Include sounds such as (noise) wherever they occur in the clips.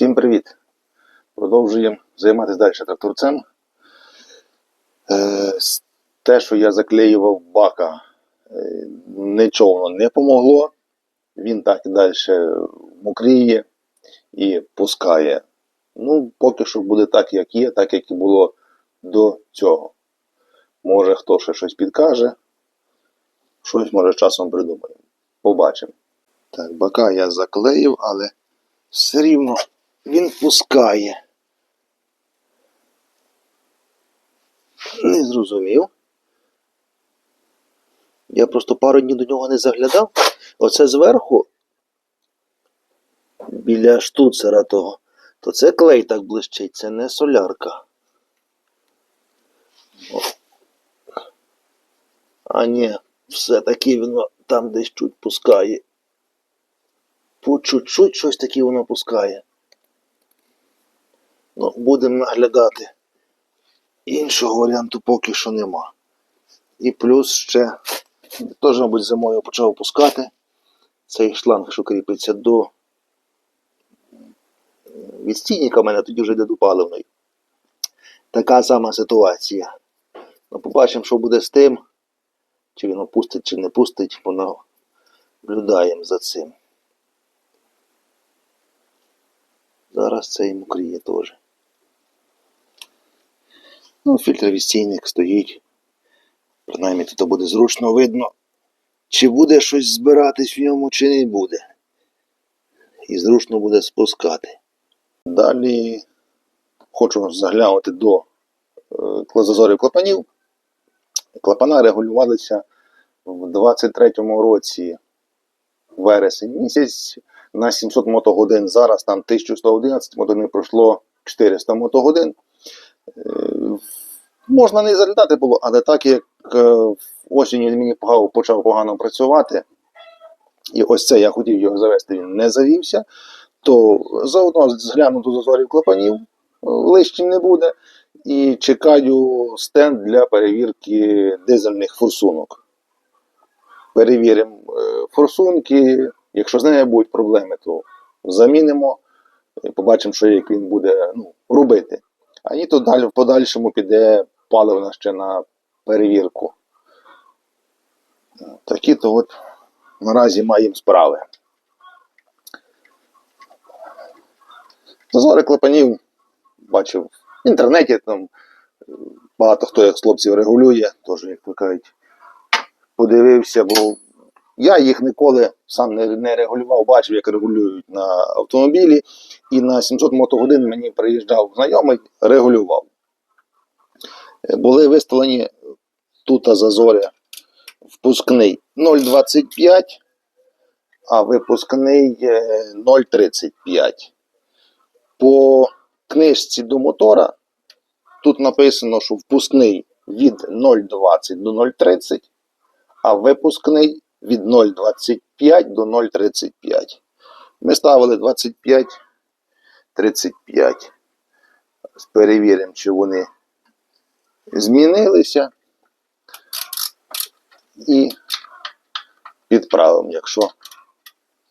Всім привіт! Продовжуємо займатися далі тракторцем. Е, те, що я заклеював бака, е, нічого воно не помогло. Він так і далі мокріє і пускає. Ну, поки що буде так, як є, так як і було до цього. Може хто ще щось підкаже, щось може часом придумаємо. Побачимо. Так, бака я заклеїв, але все рівно він пускає. Не зрозумів. Я просто пару днів до нього не заглядав. Оце зверху, біля штуцера того, то це клей так блищить, це не солярка. О. А ні, все-таки воно там десь чуть пускає. По чуть-чуть щось таке воно пускає. Ну, будемо наглядати. Іншого варіанту поки що нема. І плюс ще теж, мабуть, зимою почав пускати цей шланг, що кріпиться до відстійника в мене тоді вже йде до паливної. Така сама ситуація. Ну, побачимо, що буде з тим. Чи він опустить, чи не пустить, понаблюдаємо за цим. Зараз це і мокріє теж. Ну, фільтр стоїть. Принаймні тут буде зручно видно, чи буде щось збиратись в ньому, чи не буде. І зручно буде спускати. Далі хочу заглянути до е, зазорів клапанів. Клапана регулювалися в 23-му році вересень місяць на 700 мотогодин. Зараз там 1111 мотогодин пройшло 400 мотогодин. Можна не заглядати було, але так як е, осінню мені почав погано працювати, і ось це я хотів його завести, він не завівся, то заодно згляну до зазорів клапанів, е, лишнім не буде, і чекаю стенд для перевірки дизельних форсунок. Перевіримо е, форсунки, якщо з нею будуть проблеми, то замінимо, побачимо, що як він буде ну, робити. А ні, то далі в подальшому піде паливна ще на перевірку. Такі то от наразі маємо справи. Зазори клапанів бачив в інтернеті там багато хто як хлопців регулює, теж як кажуть, подивився, бо я їх ніколи сам не, не регулював, бачив, як регулюють на автомобілі, і на 700 мотогодин мені приїжджав знайомий, регулював. Е, Були виставлені тут зазори впускний 0,25, а випускний е, 0,35. По книжці до мотора тут написано, що впускний від 0,20 до 0,30, а випускний від 0,25 до 0,35. Ми ставили 25, 35. Перевіримо, чи вони змінилися. І підправимо, якщо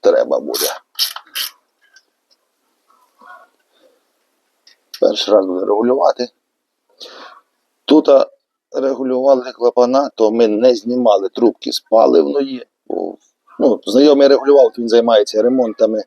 треба буде. Перший раз буде регулювати. Тут регулювали клапана, то ми не знімали трубки з паливної. Ну, знайомий регулював, він займається ремонтами е,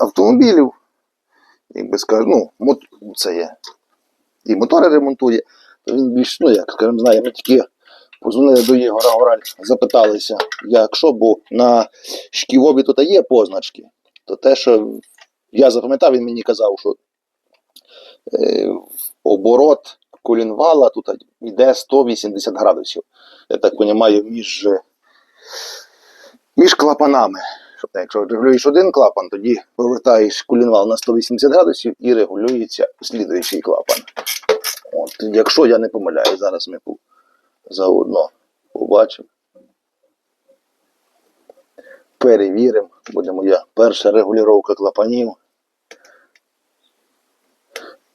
автомобілів. Як би скажу, ну, це є. І мотори ремонтує, то він більш, ну як скажімо, знає, ми тільки позвонили до Ігора Гораль, запиталися, як що, бо на шківобі тут є позначки. То те, що я запам'ятав, він мені казав, що е, оборот колінвала тут йде 180 градусів. Я так розумію, між, між клапанами. Якщо регулюєш один клапан, тоді повертаєш колінвал на 180 градусів і регулюється слідуючий клапан. Якщо я не помиляю, зараз ми заодно побачимо. Перевіримо. Буде моя перша регулювання клапанів.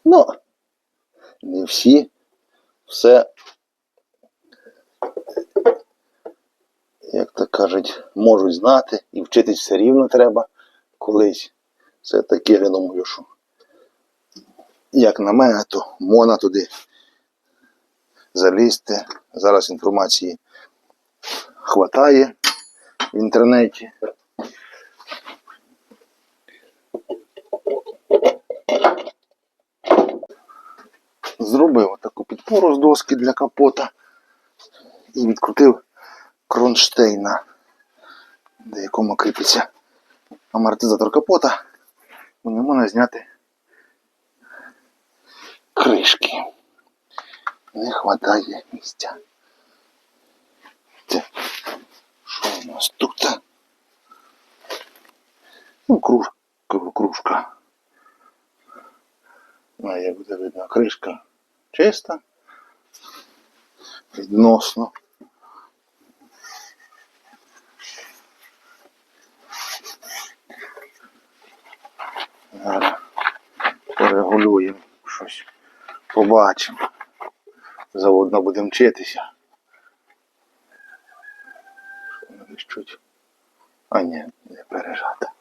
Ну, не всі все, як то кажуть, можуть знати і вчитись все рівно треба колись. Все таки я думаю, що як на мене, то можна туди залізти. Зараз інформації хватає в інтернеті. Зробив таку підпору з доски для капота і відкрутив кронштейна, до якому кріпиться амортизатор капота. У ньому можна зняти кришки. Не вистачає місця. Це, що у нас тут? Ну, кружка, кружка. Ну, як буде видно, кришка чиста. Відносно. Зараз порегулюємо щось. Побачимо. Заодно будемо вчитися. Чуть. А ні, не пережата.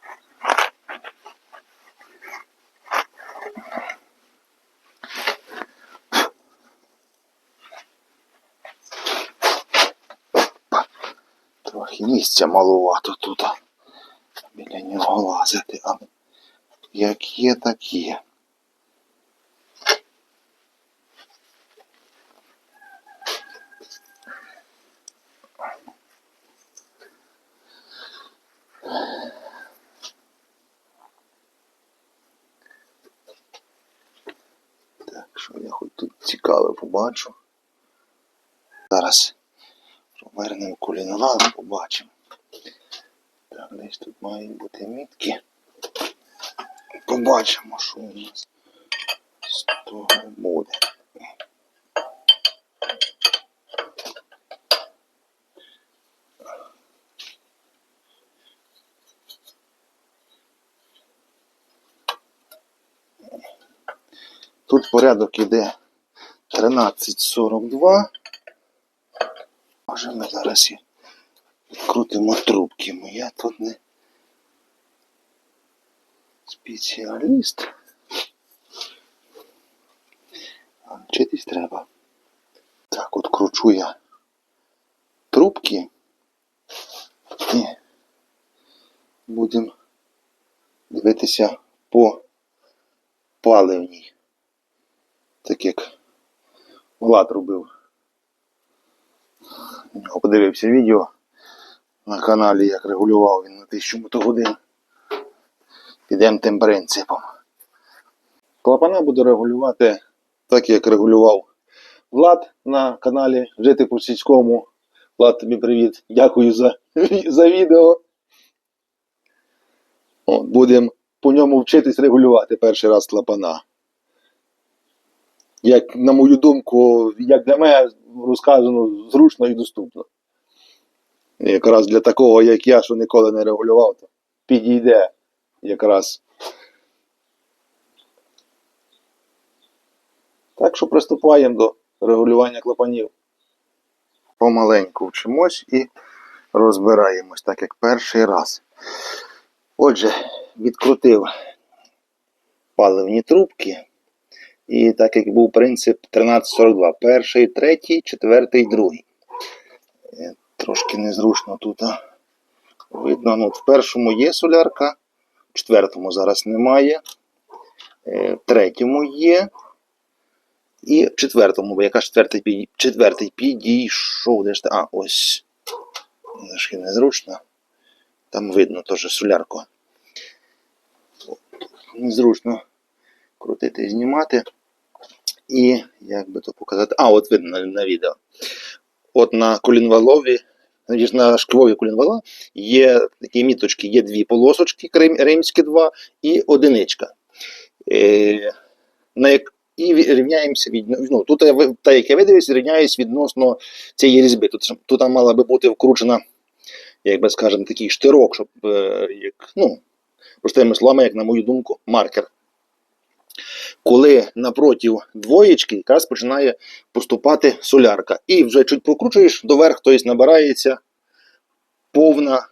Трохи місця малувато тут. Біля нього лазити, але як є, так є. Так, що я хоч тут цікаве побачу. Зараз провернемо колінолад, побачимо. Так, десь тут мають бути мітки. Побачимо, що у нас з того буде. Тут порядок іде 13.42. Може ми зараз і крутимо трубки. бо Я тут не спеціаліст. Вчитись треба. Так, от кручу я трубки і будемо дивитися по паливній. Так як Влад робив. Подивився відео на каналі, як регулював він на 1000 мотогодин. Підемо тим принципом. Клапана буду регулювати так, як регулював Влад на каналі Жити по сільському. Влад, тобі привіт. Дякую за, (laughs) за відео. Будемо по ньому вчитись регулювати перший раз клапана. Як, на мою думку, як для мене розказано, зручно і доступно. Якраз для такого, як я, що ніколи не регулював, то підійде якраз. Так що приступаємо до регулювання клапанів. Помаленьку вчимось і розбираємось, так як перший раз. Отже, відкрутив паливні трубки. І так як був принцип 1342. Перший, третій, четвертий, другий. Е, Трошки незручно тут. Видно, ну, в першому є солярка, в четвертому зараз немає. е, В третьому є. І в четвертому, бо яка четвертий, під- четвертий підійшов. Де ж? А, ось. Трошки незручно. Там видно теж солярку. Незручно крутити і знімати. І як би то показати. А, от видно на, на відео. От на колінвалові, значить, на шквові колінвала є такі міточки, є дві полосочки, римські два і одиничка. Е, на як, і рівняємося від. Ну, тут, та, як я видивився, рівняюсь відносно цієї різьби. Тут, тут мала би бути вкручена, як би скажемо, такий штирок, щоб, е, як, ну, простими словами, як на мою думку, маркер коли напротив двоєчки якраз починає поступати солярка. І вже чуть прокручуєш доверх, тобто набирається повна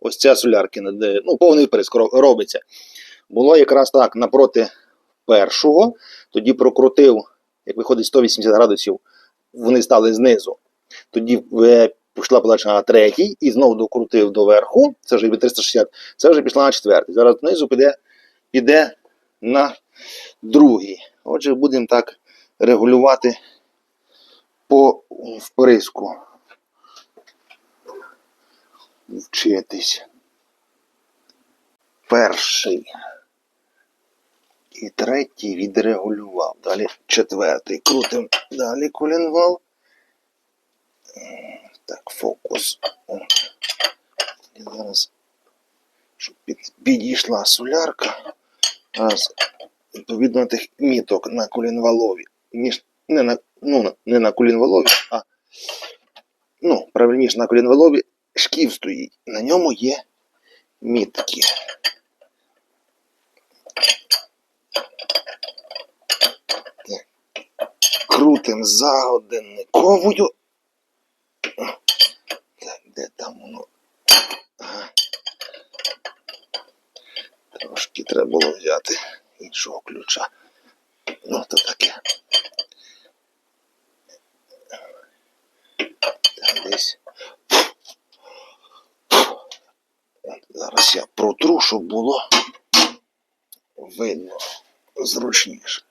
ось ця солярки, ну, повний вприск ро- робиться. було якраз так напроти першого, тоді прокрутив, як виходить 180 градусів, вони стали знизу. Тоді е, пішла подача на третій і знову докрутив до верху, це вже якби 360, це вже пішла на четвертий. Зараз знизу піде, піде на другий. Отже, будемо так регулювати по вприску. Вчитись. Перший. І третій відрегулював. Далі четвертий. Крутим далі колінвал. Так, фокус. І зараз, щоб підійшла солярка. Раз, відповідно тих міток на колінвалові. Ніж, не, на, ну, не на колінвалові, а ну, правильніше на колінвалові шків стоїть. На ньому є мітки. Крутим за годинниковою. Так, де там воно? Ага. Трошки треба було взяти іншого ключа. Ну, то таке. Так, десь. Зараз я протру, щоб було видно зручніше.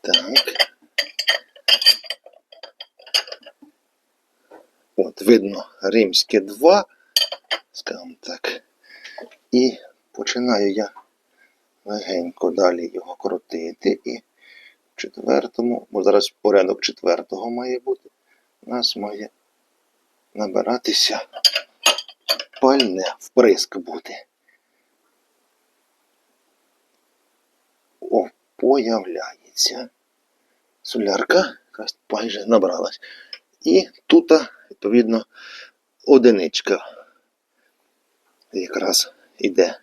Так. От, видно римське 2, скажімо так. І починаю я легенько далі його крутити. І в четвертому, бо зараз порядок четвертого має бути, у нас має набиратися пальне вприск бути. О, появляється. Солярка якась майже набралась. І тут, відповідно, одиничка якраз іде.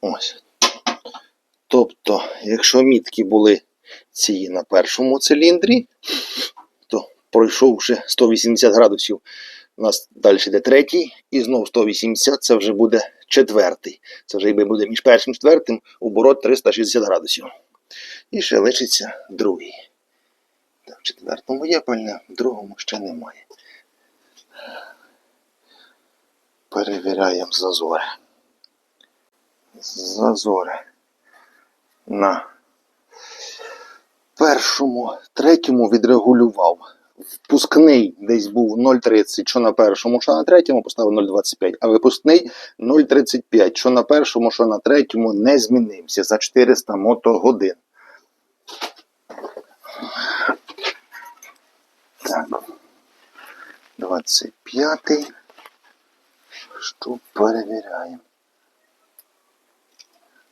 Ось. Тобто, якщо мітки були ці на першому циліндрі, то пройшовши 180 градусів, у нас далі йде третій, і знову 180 це вже буде четвертий. Це вже буде між першим і четвертим оборот 360 градусів. І ще лишиться другий. В четвертому є пальне, в другому ще немає. Перевіряємо зазори. Зазори на першому, третьому відрегулював. Впускний десь був 0,30, що на першому, що на третьому, поставив 0,25, а випускний 0,35, що на першому, що на третьому не змінився за 400 мотогодин. Так. 25. Що перевіряємо?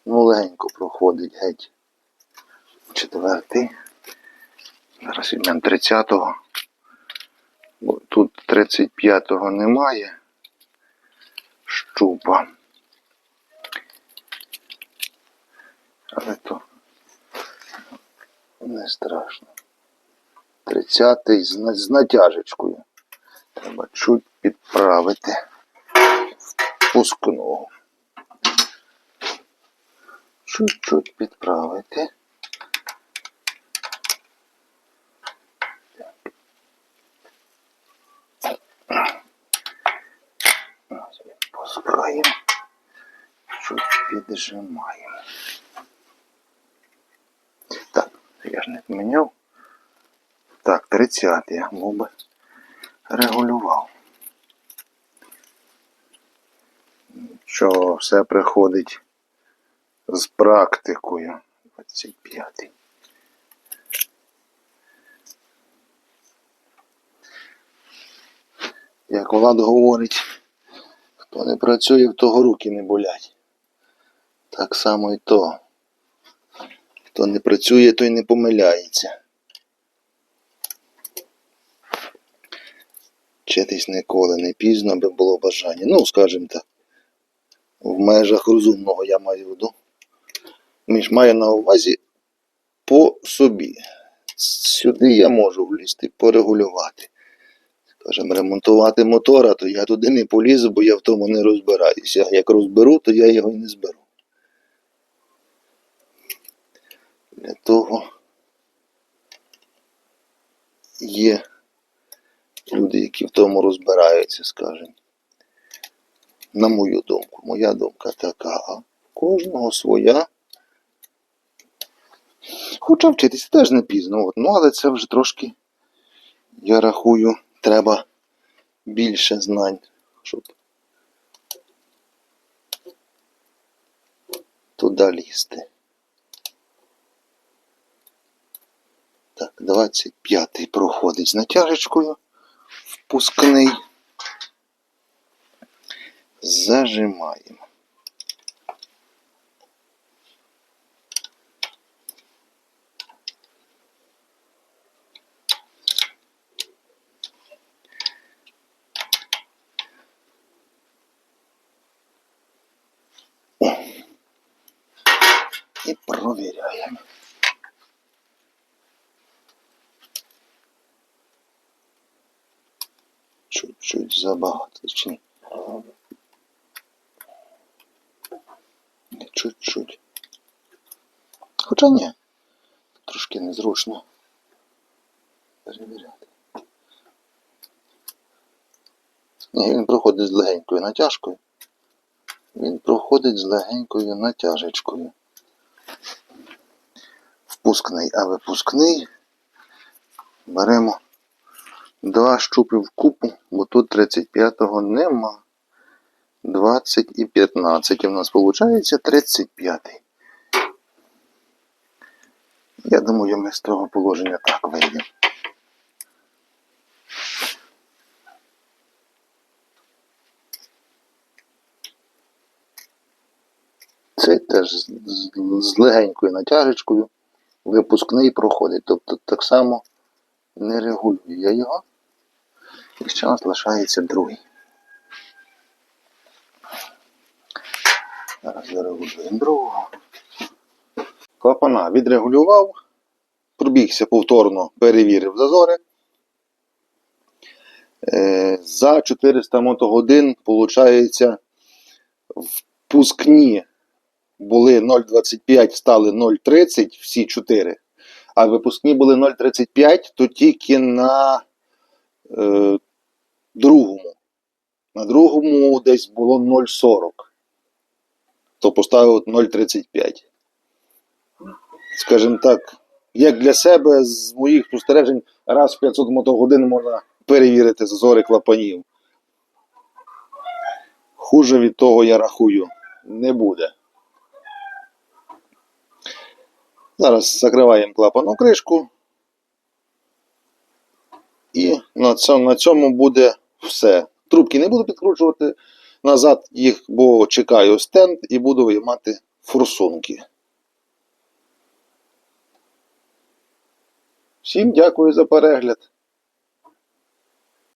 Ну, легенько проходить геть. Четвертий. Зараз візьмемо 30-го. Бо тут 35-го немає. Щупа. Але то не страшно. 30-й з натяжечкою. Треба чуть підправити впускного. Чуть-чуть підправити. Відпускаємо. Чуть піджимаємо. Так, я ж не поміняв. Так, 30 я мов би регулював. Що все приходить з практикою. 25. Як Влад говорить, хто не працює, в того руки не болять. Так само і то. Хто не працює, той не помиляється. Вчитись ніколи не пізно, аби було бажання. Ну, скажімо так, в межах розумного я маю в виду. Між маю на увазі по собі. Сюди я можу влізти, порегулювати. Кажемо, ремонтувати мотора, то я туди не полізу, бо я в тому не розбираюся. Як розберу, то я його і не зберу. Для того є люди, які в тому розбираються, скажімо. На мою думку. Моя думка така, кожного своя. Хоча вчитися теж не пізно, от, ну але це вже трошки, я рахую, треба більше знань, щоб туди лізти. Так, 25-й проходить з натяжечкою. Впускний. Зажимаємо. І провіряємо. Чуть-чуть забагато чи ні? Чуть-чуть. Хоча ні. Трошки незручно. Перевіряти. Ні, він проходить з легенькою натяжкою. Він проходить з легенькою натяжечкою. Впускний, а випускний беремо два щупи в купу, бо тут 35-го нема. 20 і 15. У нас виходить 35. Я думаю, ми з того положення так вийдемо. Цей теж з, легенькою натяжечкою випускний проходить. Тобто так само не регулюю я його. І ще нас лишається другий. Зараз зарегулюємо другого. Клапана відрегулював, пробігся повторно, перевірив зазори. Е, За 400 мотогодин, виходить, впускні були 0,25, стали 0,30, всі 4. А випускні були 0,35, то тільки на е, другому. На другому десь було 0,40. То поставив 0,35. Скажімо так, як для себе з моїх спостережень, раз в 500 мотогодин можна перевірити зазори клапанів. Хуже від того, я рахую, не буде. Зараз закриваємо клапану кришку. І на цьому буде все. Трубки не буду підкручувати назад їх, бо чекаю стенд і буду виймати форсунки. Всім дякую за перегляд.